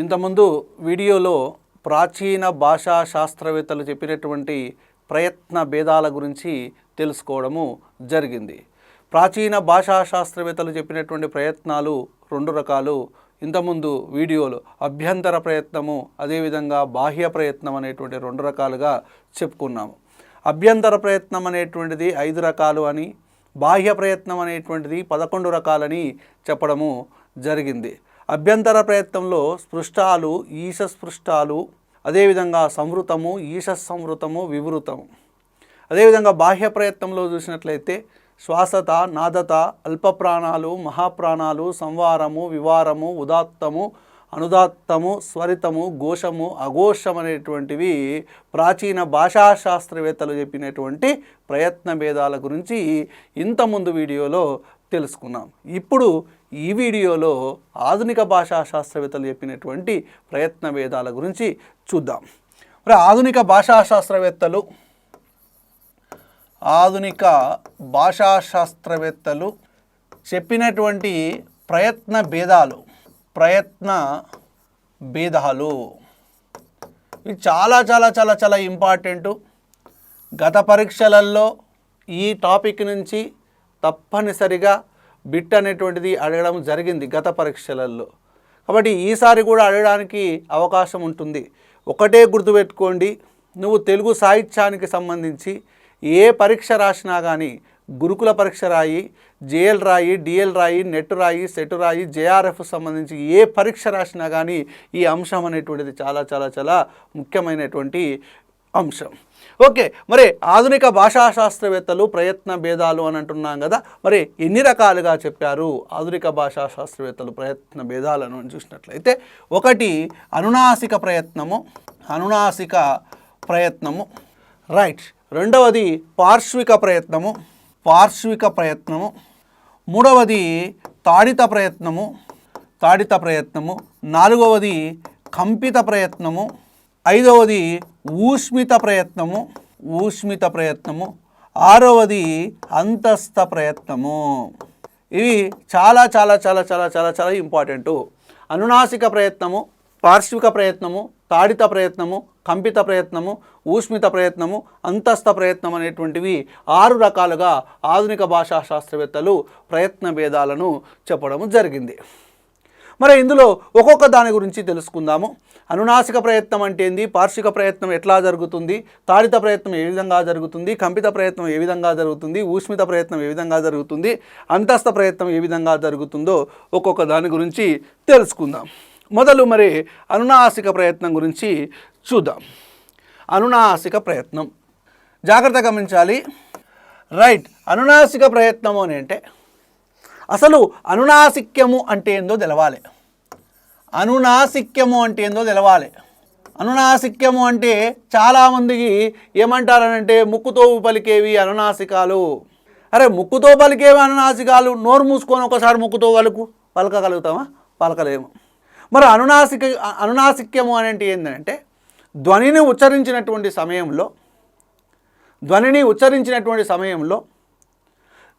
ఇంతకుముందు వీడియోలో ప్రాచీన భాషా శాస్త్రవేత్తలు చెప్పినటువంటి ప్రయత్న భేదాల గురించి తెలుసుకోవడము జరిగింది. ప్రాచీన భాషా శాస్త్రవేత్తలు చెప్పినటువంటి ప్రయత్నాలు రెండు రకాలు. ఇంతకుముందు వీడియోలు అభ్యంతర ప్రయత్నము అదేవిధంగా బాహ్య ప్రయత్నం అనేటువంటి రెండు రకాలుగా చెప్పుకున్నాము. అభ్యంతర ప్రయత్నం అనేటువంటిది ఐదు రకాలు అని బాహ్య ప్రయత్నం అనేటువంటిది పదకొండు రకాలని చెప్పడము జరిగింది. అభ్యంతర ప్రయత్నంలో స్పృష్టాలు ఈశ స్పృష్టాలు అదేవిధంగా సంవృతము ఈశ సంవృతము వివృతము. అదేవిధంగా బాహ్య ప్రయత్నంలో చూసినట్లయితే శ్వాసత నాదత అల్ప ప్రాణాలు మహాప్రాణాలు సంవారము వివారము ఉదాత్తము అనుదాత్తము స్వరితము ఘోషము అఘోషం అనేటువంటివి ప్రాచీన భాషా శాస్త్రవేత్తలు చెప్పినటువంటి ప్రయత్న భేదాల గురించి ఇంతకుముందు వీడియోలో తెలుసుకున్నాం. ఇప్పుడు ఈ వీడియోలో ఆధునిక భాషా శాస్త్రవేత్తలు చెప్పినటువంటి ప్రయత్న భేదాల గురించి చూద్దాం. మరి ఆధునిక భాషా శాస్త్రవేత్తలు ఆధునిక భాషా శాస్త్రవేత్తలు చెప్పినటువంటి ప్రయత్న భేదాలు ప్రయత్న భేదాలు. ఇవి చాలా చాలా చాలా చాలా ఇంపార్టెంటు. గత పరీక్షలలో ఈ టాపిక్ నుంచి తప్పనిసరిగా బిట్ అనేటువంటిది అడగడం జరిగింది గత పరీక్షలలో. కాబట్టి ఈసారి కూడా అడగడానికి అవకాశం ఉంటుంది. ఒకటే గుర్తుపెట్టుకోండి నువ్వు తెలుగు సాహిత్యానికి సంబంధించి ఏ పరీక్ష రాసినా కానీ గురుకుల పరీక్ష రాయి జేఎల్ రాయి డిఎల్ రాయి నెట్ రాయి సెట్ రాయి జేఆర్ఎఫ్ సంబంధించి ఏ పరీక్ష రాసినా కానీ ఈ అంశం అనేటువంటిది చాలా చాలా చాలా ముఖ్యమైనటువంటి అంశం. ఓకే మరి ఆధునిక భాషా శాస్త్రవేత్తలు ప్రయత్న భేదాలు అని అంటున్నాం కదా మరి ఎన్ని రకాలుగా చెప్పారు ఆధునిక భాషా శాస్త్రవేత్తలు ప్రయత్న భేదాలను అని చూసినట్లయితే ఒకటి అనునాసిక ప్రయత్నము అనునాసిక ప్రయత్నము. రైట్ రెండవది పార్శ్విక ప్రయత్నము పార్శ్విక ప్రయత్నము. మూడవది తాడిత ప్రయత్నము తాడిత ప్రయత్నము. నాలుగవది కంపిత ప్రయత్నము. ఐదవది ఊష్మిత ప్రయత్నము ఊష్మిత ప్రయత్నము. ఆరవది అంతస్థ ప్రయత్నము. ఇవి చాలా చాలా చాలా చాలా చాలా చాలా ఇంపార్టెంటు. అనునాసిక ప్రయత్నము పార్శ్విక ప్రయత్నము తాడిత ప్రయత్నము కంపిత ప్రయత్నము ఊష్మిత ప్రయత్నము అంతస్థ ప్రయత్నం అనేటువంటివి ఆరు రకాలుగా ఆధునిక భాషా శాస్త్రవేత్తలు ప్రయత్న భేదాలను చెప్పడం జరిగింది. మరి ఇందులో ఒక్కొక్క దాని గురించి తెలుసుకుందాము. అనునాసిక ప్రయత్నం అంటే ఏంది? పార్షిక ప్రయత్నం ఎట్లా జరుగుతుంది? తాడిత ప్రయత్నం ఏ విధంగా జరుగుతుంది? కంపిత ప్రయత్నం ఏ విధంగా జరుగుతుంది? ఊష్మిత ప్రయత్నం ఏ విధంగా జరుగుతుంది? అంతస్థ ప్రయత్నం ఏ విధంగా జరుగుతుందో ఒక్కొక్క దాని గురించి తెలుసుకుందాం. మొదలు మరి అనునాసిక ప్రయత్నం గురించి చూద్దాం. అనునాసిక ప్రయత్నం. జాగ్రత్త గమనించాలి. రైట్. అనునాసిక ప్రయత్నము అని అంటే అసలు అనునాసిక్యము అంటే ఏందో తెలవాలి. అనునాసిక్యము అంటే ఏందో తెలవాలి. అనునాసిక్యము అంటే చాలామందికి ఏమంటారనంటే ముక్కుతో పలికేవి అనునాసికాలు. అరే ముక్కుతో పలికేవి అనునాసికాలు నోరు మూసుకొని ఒకసారి ముక్కుతో పలుకు పలకగలుగుతామా? పలకలేము. మరి అనునాసిక అనునాసిక్యము అనేది ఏంటంటే ధ్వనిని ఉచ్చరించినటువంటి సమయంలో ధ్వనిని ఉచ్చరించినటువంటి సమయంలో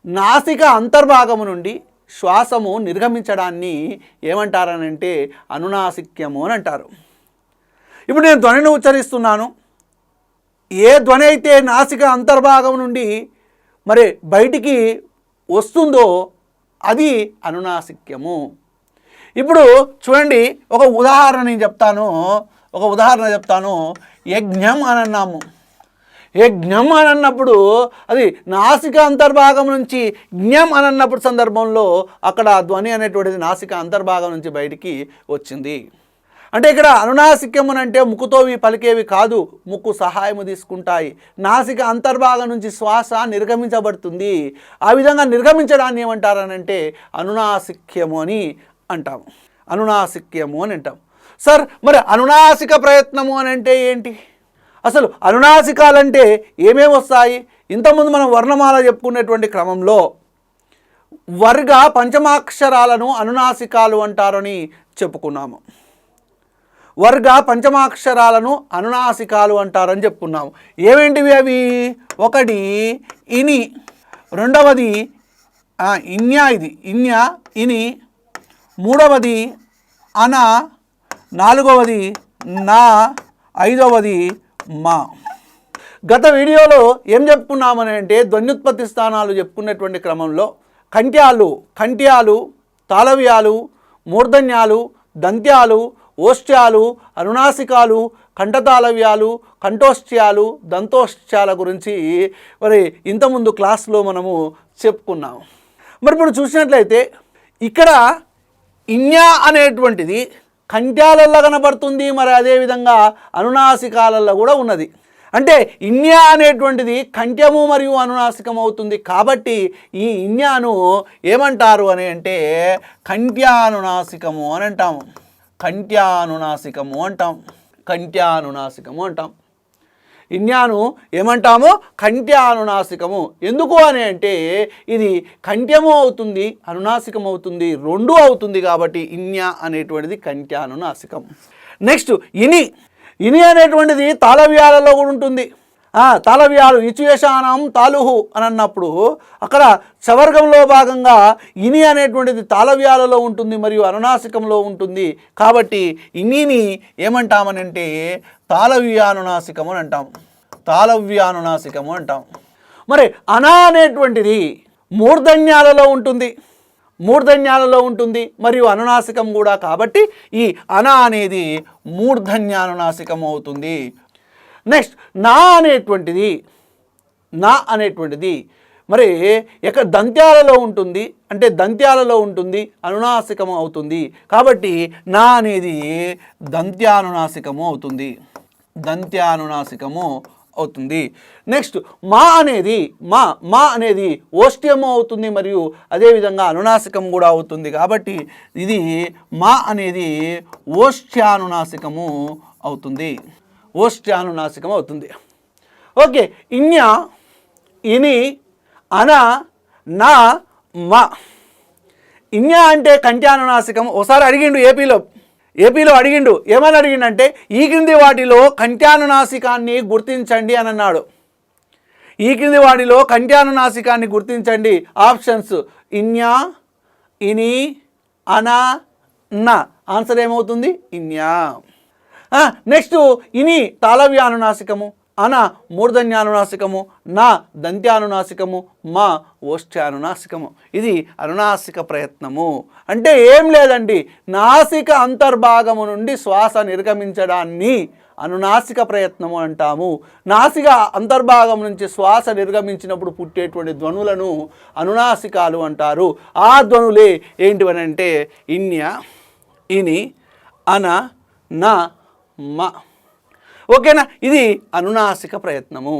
నాసిక అంతర్భాగము నుండి శ్వాసము నిర్గమించడాన్ని ఏమంటారనంటే అనునాసిక్యము అని అంటారు ఇప్పుడు నేను ధ్వనిని ఉచ్చరిస్తున్నాను. ఏ ధ్వని అయితే నాసిక అంతర్భాగం నుండి మరి బయటికి వస్తుందో అది అనునాసిక్యము. ఇప్పుడు చూడండి ఒక ఉదాహరణ నేను చెప్తాను. ఒక ఉదాహరణ చెప్తాను. యజ్ఞం అని అన్నాము యజ్ఞం అని అన్నప్పుడు అది నాసిక అంతర్భాగం నుంచి జ్ఞం అని అన్నప్పుడు సందర్భంలో అక్కడ ధ్వని అనేటువంటిది నాసిక అంతర్భాగం నుంచి బయటికి వచ్చింది. అంటే ఇక్కడ అనునాసిక్యం అని అంటే ముక్కుతోవి పలికేవి కాదు ముక్కు సహాయము తీసుకుంటాయి. నాసిక అంతర్భాగం నుంచి శ్వాస నిర్గమించబడుతుంది. ఆ విధంగా నిర్గమించడాన్ని ఏమంటారనంటే అనునాసిక్యము అని అంటాము అనునాసిక్యము అని అంటాం. సార్ మరి అనునాసిక ప్రయత్నము అని అంటే ఏంటి? అసలు అనునాసికాలంటే ఏమేమి వస్తాయి? ఇంతకుముందు మనం వర్ణమాల చెప్పుకునేటువంటి క్రమంలో వర్గ పంచమాక్షరాలను అనునాసికాలు అంటారని చెప్పుకున్నాము. వర్గ పంచమాక్షరాలను అనునాసికాలు అంటారని చెప్పుకున్నాము. ఏమేంటివి అవి? ఒకటి ఇని. రెండవది ఇన్యా ఇది. ఇన్య ఇని. మూడవది అన. నాలుగవది నా. ఐదవది మా. గత వీడియోలో ఏం చెప్పుకున్నామని అంటే ధ్వన్యుత్పత్తి స్థానాలు చెప్పుకున్నటువంటి క్రమంలో కంట్యాలు కంట్యాలు తాళవ్యాలు మూర్ధన్యాలు దంత్యాలు ఓష్ట్యాలు అనునాసికాలు కంఠతాళవ్యాలు కంఠోష్ట్యాలు దంతోష్ట్యాల గురించి మరి ఇంతకుముందు క్లాస్లో మనము చెప్పుకున్నాం మరి ఇప్పుడు చూసినట్లయితే ఇక్కడ ఇన్యా అనేటువంటిది కంట్యాలల్లో కనబడుతుంది మరి అదేవిధంగా అనునాసికాలలో కూడా ఉన్నది. అంటే ఇన్యా అనేటువంటిది కంఠ్యము మరియు అనునాసికం అవుతుంది. కాబట్టి ఈ ఇన్యాను ఏమంటారు అని అంటే కంఠ్యానునాసికము అని అంటాము. కంఠ్యానునాసికము అంటాం. కంఠ్యానునాసికము అంటాం. ఇన్యాను ఏమంటాము? కంఠ్యానునాసికము ఎందుకు అని అంటే ఇది కంఠ్యము అవుతుంది అనునాసికం అవుతుంది రెండు అవుతుంది కాబట్టి ఇన్యా అనేటువంటిది కంఠ్యానునాసికం నెక్స్ట్ ఇని. ఇని అనేటువంటిది తాళవ్యాలలో కూడా ఉంటుంది. తాళవ్యాలు ఇచుయేషానం తాలుహు అని అన్నప్పుడు అక్కడ సవర్గంలో భాగంగా ఇని అనేటువంటిది తాళవ్యాలలో ఉంటుంది మరియు అనునాసికంలో ఉంటుంది. కాబట్టి ఇనిని ఏమంటామనంటే తాళవ్యానునాసికము అని అంటాం. తాళవ్యానునాసికము అంటాం. మరి అనా అనేటువంటిది మూర్ధన్యాలలో ఉంటుంది. మూర్ధన్యాలలో ఉంటుంది మరియు అనునాసికం కూడా. కాబట్టి ఈ అన అనేది మూర్ధన్యానునాసికం అవుతుంది. నెక్స్ట్ నా అనేటువంటిది నా అనేటువంటిది మరి ఎక్కడ దంత్యాలలో ఉంటుంది అంటే దంత్యాలలో ఉంటుంది అనునాసికము అవుతుంది. కాబట్టి నా అనేది దంత్యానునాసికము అవుతుంది. దంత్యానునాసికము అవుతుంది. నెక్స్ట్ మా అనేది మా మా అనేది ఓష్ట్యము అవుతుంది మరియు అదేవిధంగా అనునాసికం కూడా అవుతుంది. కాబట్టి ఇది మా అనేది ఓష్ట్యానునాసికము అవుతుంది. ఓష్ట్యానునాసికం అవుతుంది ఓకే ఇన్య ఇని అన నా మా. ఇన్య అంటే కంఠ్యానునాసికం. ఒకసారి అడిగిండు ఏపీలో. ఏపీలో అడిగిండు. ఏమని అడిగిండంటే ఈ క్రింది వాటిలో కంఠ్యానునాసికాన్ని గుర్తించండి అని అన్నాడు. ఈ క్రింది వాటిలో కంఠ్యానునాసికాన్ని గుర్తించండి. ఆప్షన్స్ ఇన్యా ఇని అన నా. ఆన్సర్ ఏమవుతుంది? ఇన్యా. నెక్స్ట్ ఇని తాళవ్యానునాసికము అన మూర్ధన్యానునాసికము నా దంత్యానునాసికము మా ఓష్ట్యానునాసికము ఇది అనునాసిక ప్రయత్నము. అంటే ఏం లేదండి నాసిక అంతర్భాగము నుండి శ్వాస నిర్గమించడాన్ని అనునాసిక ప్రయత్నము అంటాము. నాసిక అంతర్భాగం నుంచి శ్వాస నిర్గమించినప్పుడు పుట్టేటువంటి ధ్వనులను అనునాసికాలు అంటారు. ఆ ధ్వనులే ఏంటివనంటే ఇన్య ఇని అన నా మ. ఓకేనా? ఇది అనునాసిక ప్రయత్నము.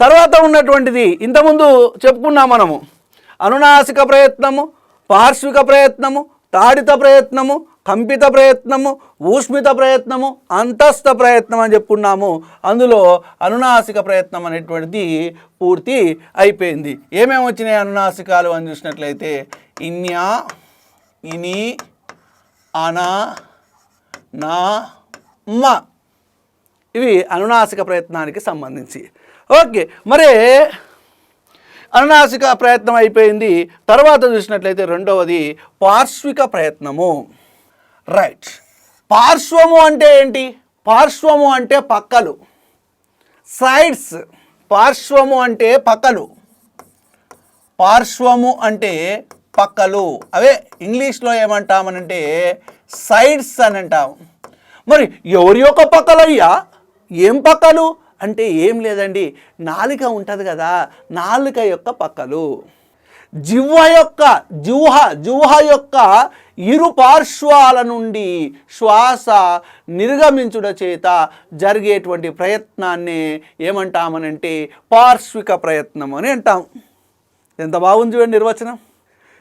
తర్వాత ఉన్నటువంటిది ఇంతకుముందు చెప్పుకున్నాం మనము. అనునాసిక ప్రయత్నము పార్శ్విక ప్రయత్నము తాడిత ప్రయత్నము కంపిత ప్రయత్నము ఊష్మిత ప్రయత్నము అంతస్థ ప్రయత్నం అని చెప్పుకున్నాము. అందులో అనునాసిక ప్రయత్నం అనేటువంటిది పూర్తి అయిపోయింది. ఏమేమి వచ్చినాయి అనునాసికాలు అని చూసినట్లయితే ఇన్యా ఇని అనా నా మ. ఇవి అనునాసిక ప్రయత్నానికి సంబంధించి. ఓకే మరి అనునాసిక ప్రయత్నం అయిపోయింది. తర్వాత చూసినట్లయితే రెండవది పార్శ్విక ప్రయత్నము. రైట్. పార్శ్వము అంటే ఏంటి? పార్శ్వము అంటే పక్కలు. సైడ్స్ పార్శ్వము అంటే పక్కలు. పార్శ్వము అంటే పక్కలు. అవే ఇంగ్లీష్లో ఏమంటామనంటే సైడ్స్ అని అంటాము మరి ఎవరి యొక్క పక్కలయ్యా? ఏం పక్కలు? అంటే ఏం లేదండి. నాలుక ఉంటుంది కదా నాలుక యొక్క పక్కలు. జిహ్వ యొక్క జూహ జూహ యొక్క ఇరు పార్శ్వాల నుండి శ్వాస నిర్గమించుట చేత జరిగేటువంటి ప్రయత్నాన్ని ఏమంటామనంటే పార్శ్విక ప్రయత్నం అని అంటాం. ఎంత బాగుంది చూడండి నిర్వచనం.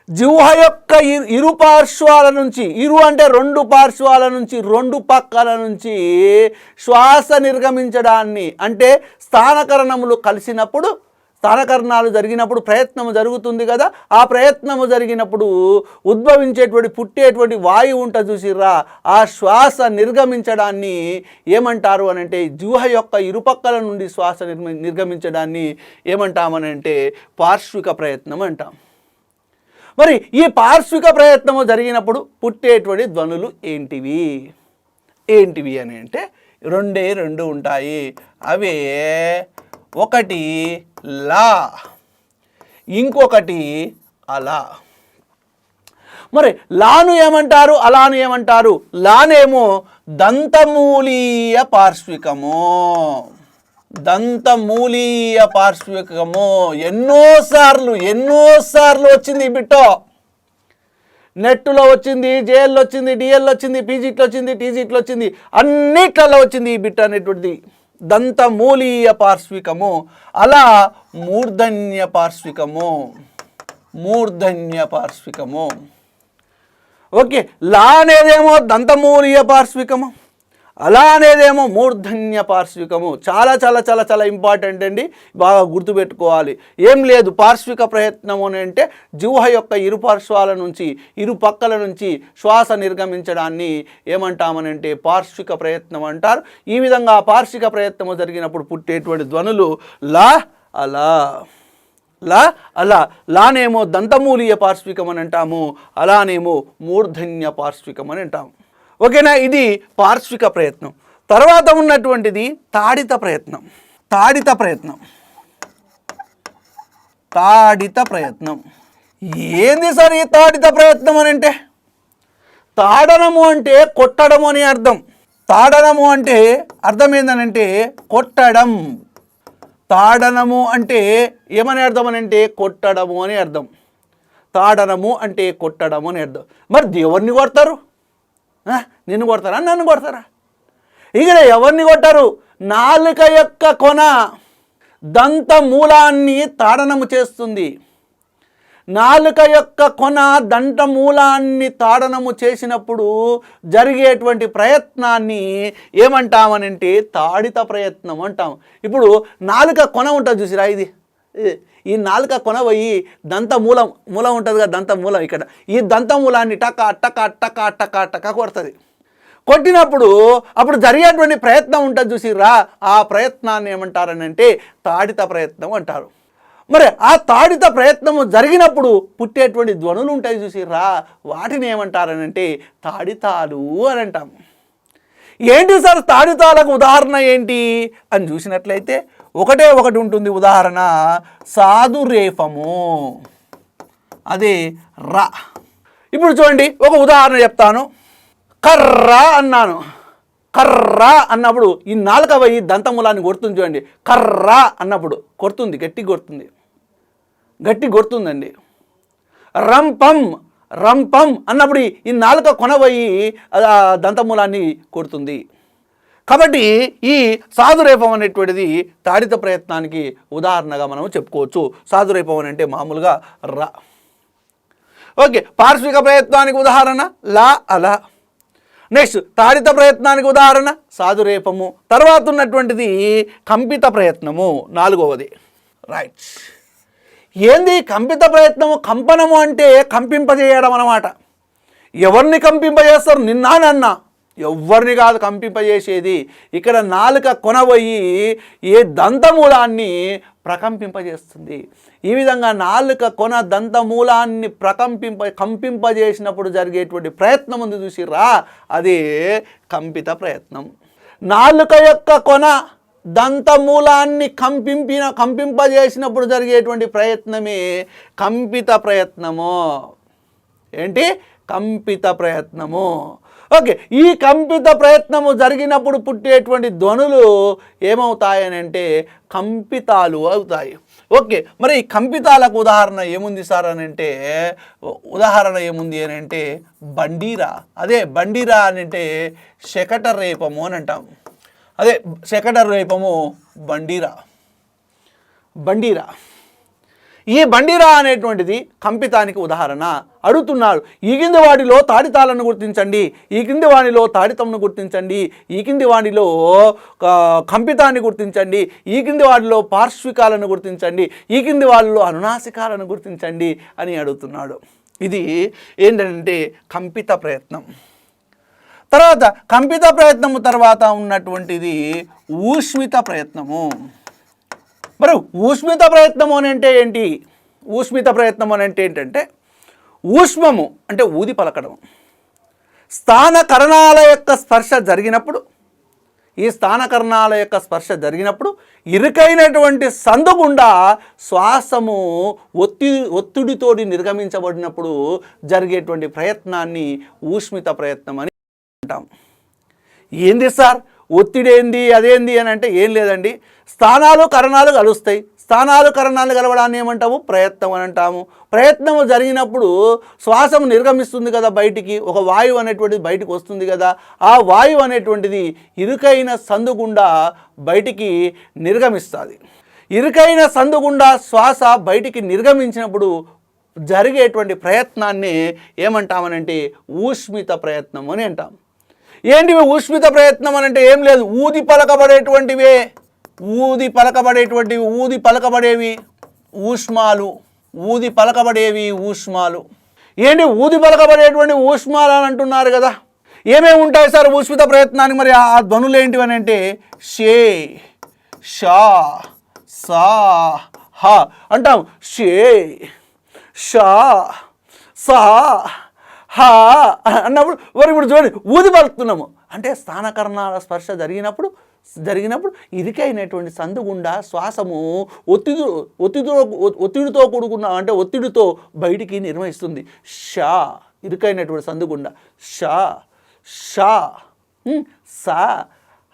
జిహ్వ యొక్క ఇరు ఇరు పార్శ్వాల నుంచి ఇరు అంటే రెండు పార్శ్వాల నుంచి రెండు పక్కల నుంచి శ్వాస నిర్గమించడాన్ని అంటే స్థానకరణములు కలిసినప్పుడు స్థానకరణాలు జరిగినప్పుడు ప్రయత్నము జరుగుతుంది కదా ఆ ప్రయత్నము జరిగినప్పుడు ఉద్భవించేటువంటి పుట్టేటువంటి వాయువు ఉంట చూసిర్రా ఆ శ్వాస నిర్గమించడాన్ని ఏమంటారు అని అంటే జూహ యొక్క ఇరుపక్కల నుండి శ్వాస నిర్మ నిర్గమించడాన్ని ఏమంటామని అంటే పార్శ్విక ప్రయత్నం అంటాం. మరి ఈ పార్శ్విక ప్రయత్నము జరిగినప్పుడు పుట్టేటువంటి ధ్వనులు ఏంటివి? ఏంటివి అని అంటే రెండే రెండు ఉంటాయి. అవే ఒకటి లా ఇంకొకటి అలా. మరి లాను ఏమంటారు? అలాను ఏమంటారు? లానేమో దంతమూలీయ పార్శ్వికము. దంతమూలీయ పార్శ్వికము ఎన్నోసార్లు ఎన్నోసార్లు వచ్చింది ఈ బిట్టో. నెట్లో వచ్చింది జేఎల్లో వచ్చింది డిఎల్లో వచ్చింది పీజీట్లో వచ్చింది టీజీట్లో వచ్చింది అన్నిట్లలో వచ్చింది ఈ బిట్ అనేటువంటిది. దంతమూలీయ పార్శ్వికము అలా మూర్ధన్య పార్శ్వికము మూర్ధన్య పార్శ్వికము. ఓకే లా అనేదేమో దంతమూలీయ పార్శ్వికము. అలా అనేదేమో మూర్ధన్య పార్శ్వికము. చాలా చాలా చాలా చాలా ఇంపార్టెంట్ అండి. బాగా గుర్తుపెట్టుకోవాలి. ఏం లేదు పార్శ్విక ప్రయత్నము అని అంటే జిహ్వ యొక్క ఇరు పార్శ్వాల నుంచి ఇరు పక్కల నుంచి శ్వాస నిర్గమించడాన్ని ఏమంటామనంటే పార్శ్విక ప్రయత్నం అంటారు. ఈ విధంగా పార్శ్విక ప్రయత్నము జరిగినప్పుడు పుట్టేటువంటి ధ్వనులు లా అలా లా అలా. లానేమో దంతమూలీయ పార్శ్వికం అని అంటాము. అలానేమో మూర్ధన్య పార్శ్వికం అని అంటాము. ఓకేనా? ఇది పార్శ్విక ప్రయత్నం. తర్వాత ఉన్నటువంటిది తాడిత ప్రయత్నం. తాడిత ప్రయత్నం. తాడిత ప్రయత్నం. ఏంది సార్ ఈ తాడిత ప్రయత్నం అని అంటే? తాడనము అంటే కొట్టడము అని అర్థం. తాడనము అంటే అర్థం ఏందనంటే కొట్టడం. తాడనము అంటే ఏమని అర్థం అని అంటే కొట్టడము అని అర్థం. తాడనము అంటే కొట్టడము అని అర్థం. మరి దేవుణ్ణి కొడతారు? నిన్ను కొడతారా? నన్ను కొడతారా? ఇక్కడ ఎవరిని కొట్టారు? నాలుక యొక్క కొన దంత మూలాన్ని తాడనము చేస్తుంది. నాలుక యొక్క కొన దంట మూలాన్ని తాడనము చేసినప్పుడు జరిగేటువంటి ప్రయత్నాన్ని ఏమంటామనంటే తాడిత ప్రయత్నం అంటాం. ఇప్పుడు నాలుక కొన ఉంటుంది చూసిరా ఇది ఇది. ఈ నాలుక కొన దంత మూలం మూలం ఉంటుంది కదా దంత మూలం ఇక్కడ. ఈ దంత మూలాన్ని టక అట్టక అట్టక అట్టక అట్టక కొడుతుంది. కొట్టినప్పుడు అప్పుడు జరిగేటువంటి ప్రయత్నం ఉంటుంది చూసిరా ఆ ప్రయత్నాన్ని ఏమంటారని అంటే తాడిత ప్రయత్నం అంటారు. మరి ఆ తాడిత ప్రయత్నము జరిగినప్పుడు పుట్టేటువంటి ధ్వనులు ఉంటాయి చూసిరా వాటిని ఏమంటారని అంటే తాడితాలు అని అంటాము ఏంటి సార్ తాడితాలకు ఉదాహరణ ఏంటి? అని చూసినట్లయితే ఒకటే ఒకటి ఉంటుంది. ఉదాహరణ సాధురేఫము అది రా. ఇప్పుడు చూడండి ఒక ఉదాహరణ చెప్తాను. కర్ర అన్నాను. కర్ర అన్నప్పుడు ఈ నాలుక పోయి దంతమూలాన్ని కొడుతుంది చూడండి. కర్ర అన్నప్పుడు కొడుతుంది గట్టి కొడుతుంది. గట్టి కొడుతుందండి. రంపం రంపం అన్నప్పుడు ఈ నాలుక కొనబోయి దంతమూలాన్ని కొడుతుంది. కాబట్టి ఈ సాధురేపం అనేటువంటిది తాడిత ప్రయత్నానికి ఉదాహరణగా మనం చెప్పుకోవచ్చు. సాధురేపం అని అంటే మామూలుగా రా. ఓకే పార్శ్విక ప్రయత్నానికి ఉదాహరణ లా అలా. నెక్స్ట్ తాడిత ప్రయత్నానికి ఉదాహరణ సాధురేపము. తర్వాత ఉన్నటువంటిది కంపిత ప్రయత్నము నాలుగవది. రైట్ ఏంది కంపిత ప్రయత్నము కంపనము అంటే కంపింపజేయడం అన్నమాట. ఎవరిని కంపింపజేస్తారు? నిన్నా నన్నా. ఎవరిని కాదు కంపింపజేసేది. ఇక్కడ నాలుక కొనబోయి ఏ దంతమూలాన్ని ప్రకంపింపజేస్తుంది. ఈ విధంగా నాలుక కొన దంతమూలాన్ని ప్రకంపింప కంపింపజేసినప్పుడు జరిగేటువంటి ప్రయత్నం ఉంది చూసిరా అది కంపిత ప్రయత్నం. నాలుక యొక్క కొన దంతమూలాన్ని కంపింపిన కంపింపజేసినప్పుడు జరిగేటువంటి ప్రయత్నమే కంపిత ప్రయత్నము. ఏంటి? కంపిత ప్రయత్నము. ఓకే ఈ కంపిత ప్రయత్నము జరిగినప్పుడు పుట్టేటువంటి ధ్వనులు ఏమవుతాయని అంటే కంపితాలు అవుతాయి. ఓకే మరి ఈ కంపితాలకు ఉదాహరణ ఏముంది సార్ అని అంటే ఉదాహరణ ఏముంది అని అంటే బండీరా. అదే బండీరా అని అంటే శకట రేపము అని అంటాం అదే శకట రేపము బండీరా. బండీరా. ఈ బండిరా అనేటువంటిది కంపితానికి ఉదాహరణ. అడుగుతున్నారు ఈ కింది వాడిలో తాడితాలను గుర్తించండి ఈ కింది వాడిలో తాడితంను గుర్తించండి ఈ కింది వాడిలో కంపితాన్ని గుర్తించండి ఈ కింది వాడిలో పార్శ్వికాలను గుర్తించండి ఈ కింది వాళ్ళలో అనునాసికాలను గుర్తించండి అని అడుగుతున్నాడు. ఇది ఏంటంటే కంపిత ప్రయత్నం. తర్వాత కంపిత ప్రయత్నము తర్వాత ఉన్నటువంటిది ఊష్మిత ప్రయత్నము. మరి ఊష్మిత ప్రయత్నము అని అంటే ఏంటి? ఊష్మిత ప్రయత్నం అని అంటే ఏంటంటే ఊష్మము అంటే ఊది పలకడం. స్థానకరణాల యొక్క స్పర్శ జరిగినప్పుడు ఈ స్థానకరణాల యొక్క స్పర్శ జరిగినప్పుడు ఇరుకైనటువంటి సందుగుండా శ్వాసము ఒత్తి ఒత్తిడితోటి నిర్గమించబడినప్పుడు జరిగేటువంటి ప్రయత్నాన్ని ఊష్మిత ప్రయత్నం అని అంటాం. ఏంది సార్? ఒత్తిడి ఏంది అదేంది అని అంటే ఏం లేదండి. స్థానాలు కరణాలు కలుస్తాయి. స్థానాలు కరణాలు కలవడాన్ని ఏమంటాము? ప్రయత్నం అని అంటాము. ప్రయత్నం జరిగినప్పుడు శ్వాసము నిర్గమిస్తుంది కదా బయటికి ఒక వాయువు అనేటువంటిది బయటికి వస్తుంది కదా. ఆ వాయువు అనేటువంటిది ఇరుకైన సందు గుండా బయటికి నిర్గమిస్తుంది. ఇరుకైన సందు గుండా శ్వాస బయటికి నిర్గమించినప్పుడు జరిగేటువంటి ప్రయత్నాన్ని ఏమంటామనంటే ఊష్మిత ప్రయత్నం అని అంటాం. ఏంటివి ఊష్మిత ప్రయత్నం అని అంటే ఏం లేదు. ఊది పలకబడేటువంటివే. ఊది పలకబడేటువంటివి ఊది పలకబడేవి ఊష్మాలు. ఊది పలకబడేవి ఊష్మాలు. ఏంటి ఊది పలకబడేటువంటి ఊష్మాలు అని అంటున్నారు కదా? ఏమేమి ఉంటాయి సార్ ఊష్మిత ప్రయత్నానికి? మరి ఆ ధ్వనులు ఏంటివి అని అంటే షే షా సా హ అంటాం. షే షా సా హా అన్నప్పుడు మరి ఇప్పుడు చూడండి ఊది పలుకుతున్నాము. అంటే స్థానకరణాల స్పర్శ జరిగినప్పుడు జరిగినప్పుడు ఇరికైనటువంటి సందుగుండా శ్వాసము ఒత్తిడి ఒత్తిడితో ఒత్తిడితో కూడుకున్న అంటే ఒత్తిడితో బయటికి నిర్వహిస్తుంది. షా ఇరుకైనటువంటి సందుగుండా షా షా సా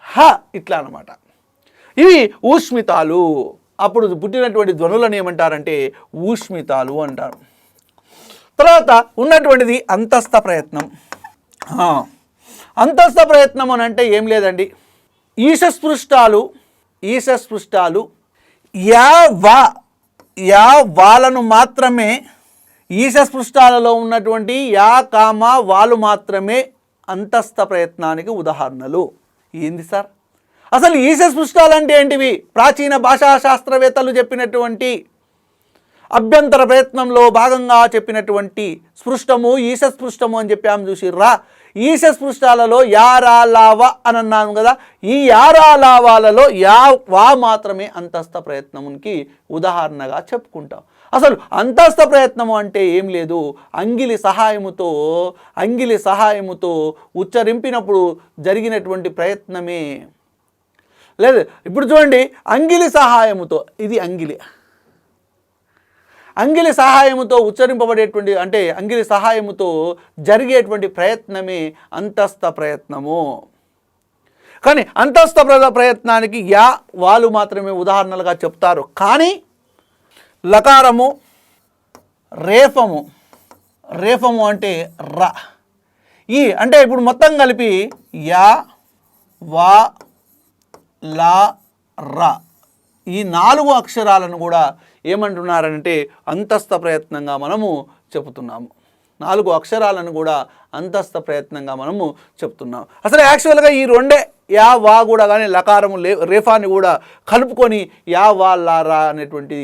హ ఇట్లా అనమాట ఇవి ఊష్మితాలు. అప్పుడు పుట్టినటువంటి ధ్వనులను ఏమంటారంటే ఊష్మితాలు అంటారు. తర్వాత ఉన్నటువంటిది అంతస్థ ప్రయత్నం. అంతస్థ ప్రయత్నం అని అంటే ఏం లేదండి. ఈశస్పృష్టాలు ఈశస్పృష్టాలు యా వా యా వాలను మాత్రమే ఈశస్పృష్టాలలో ఉన్నటువంటి యా కామ వాలు మాత్రమే అంతస్థ ప్రయత్నానికి ఉదాహరణలు. ఏంది సార్? అసలు ఈశస్పృష్టాలు అంటే ఏంటివి? ప్రాచీన భాషా శాస్త్రవేత్తలు చెప్పినటువంటి అభ్యంతర ప్రయత్నంలో భాగంగా చెప్పినటువంటి స్పృష్టము ఈశస్పృష్టము అని చెప్పాము చూసిర్రా. ఈశస్పృష్టాలలో యారా లావ అని అన్నాను కదా ఈ యారా లావాలలో యా వా మాత్రమే అంతస్థ ప్రయత్నమునికి ఉదాహరణగా చెప్పుకుంటాం. అసలు అంతస్థ ప్రయత్నము అంటే ఏం లేదు. అంగిలి సహాయముతో అంగిలి సహాయముతో ఉచ్చరింపినప్పుడు జరిగినటువంటి ప్రయత్నమే. లేదు ఇప్పుడు చూడండి అంగిలి సహాయముతో ఇది అంగిలి. అంగిలి సహాయముతో ఉచ్చరింపబడేటువంటి అంటే అంగిలి సహాయముతో జరిగేటువంటి ప్రయత్నమే అంతస్థ ప్రయత్నము. కానీ అంతస్థ ప్ర- ప్రయత్నానికి యా వాళ్ళు మాత్రమే ఉదాహరణలుగా చెప్తారు. కానీ లకారము రేఫము రేఫము అంటే ర. ఈ అంటే ఇప్పుడు మొత్తం కలిపి యా వా లా ర. ఈ నాలుగు అక్షరాలను కూడా ఏమంటున్నారంటే అంతస్థ ప్రయత్నంగా మనము చెబుతున్నాము. నాలుగు అక్షరాలను కూడా అంతస్థ ప్రయత్నంగా మనము చెప్తున్నాం అసలు యాక్చువల్గా ఈ రెండే యా వా కూడా కానీ లకారము లే రేఫాన్ని కూడా కలుపుకొని యా వా లారా అనేటువంటి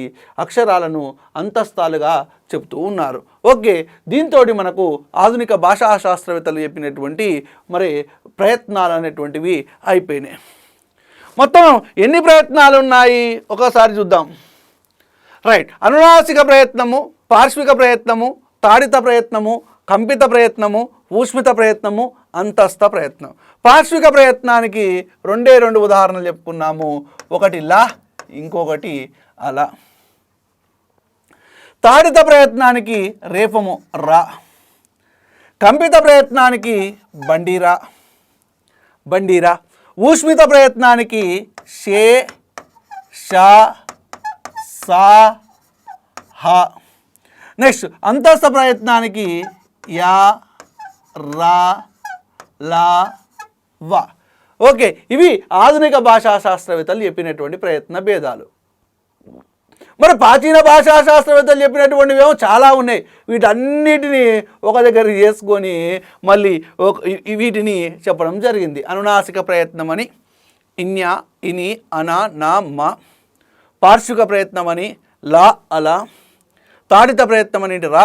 అక్షరాలను అంతస్తాలుగా చెప్తూ ఉన్నారు. ఓకే దీంతో మనకు ఆధునిక భాషా శాస్త్రవేత్తలు చెప్పినటువంటి మరి ప్రయత్నాలు అనేటువంటివి అయిపోయినాయి. మొత్తం ఎన్ని ప్రయత్నాలు ఉన్నాయి ఒకసారి చూద్దాం. రైట్ అనునాసిక ప్రయత్నము పార్శ్విక ప్రయత్నము తాడిత ప్రయత్నము కంపిత ప్రయత్నము ఊష్మిత ప్రయత్నము అంతస్థ ప్రయత్నం. పార్శ్విక ప్రయత్నానికి రెండే రెండు ఉదాహరణలు చెప్పుకున్నాము. ఒకటి లా ఇంకొకటి అలా. తాడిత ప్రయత్నానికి రేపము రా. కంపిత ప్రయత్నానికి బండిరా బండిరా ఊష్మిత ప్రయత్నానికి షే షా సా హ. నెక్స్ట్ అంతస్థ ప్రయత్నానికి యా రా లా వ. ఓకే ఇవి ఆధునిక భాషా శాస్త్రవేత్తలు చెప్పినటువంటి ప్రయత్న భేదాలు. మరి ప్రాచీన భాషా శాస్త్రవేత్తలు చెప్పినటువంటివి ఏమో చాలా ఉన్నాయి. వీటన్నిటినీ ఒక దగ్గర చేసుకొని మళ్ళీ వీటిని చెప్పడం జరిగింది. అనునాసిక ప్రయత్నం అని ఇన్యా ఇని అనా నా మా. పార్శ్విక ప్రయత్నం అని లా అలా తాడిత ప్రయత్నం అని రా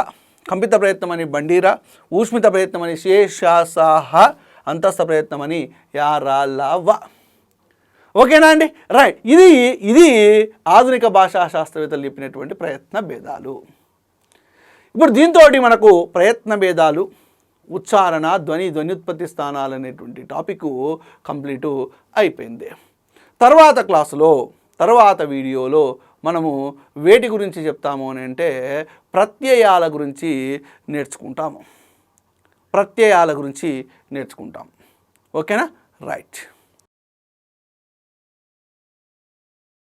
కంపిత ప్రయత్నం అని బండీరా ఊష్మిత ప్రయత్నం అని శేషాసాహ అంతస్థ ప్రయత్నం అని యారాలవ. లా వా ఓకేనా అండి? రైట్ ఇది ఇది ఆధునిక భాషా శాస్త్రవేత్తలు చెప్పినటువంటి ప్రయత్న భేదాలు. ఇప్పుడు దీంతో మనకు ప్రయత్న భేదాలు ఉచ్చారణ ధ్వని ధ్వనిత్పత్తి స్థానాలు అనేటువంటి టాపిక్ కంప్లీటు అయిపోయింది. తర్వాత క్లాసులో తర్వాత వీడియోలో మనము వేటి గురించి చెప్తాము అని అంటే ప్రత్యయాల గురించి నేర్చుకుంటాము. ప్రత్యయాల గురించి నేర్చుకుంటాం. ఓకేనా? రైట్.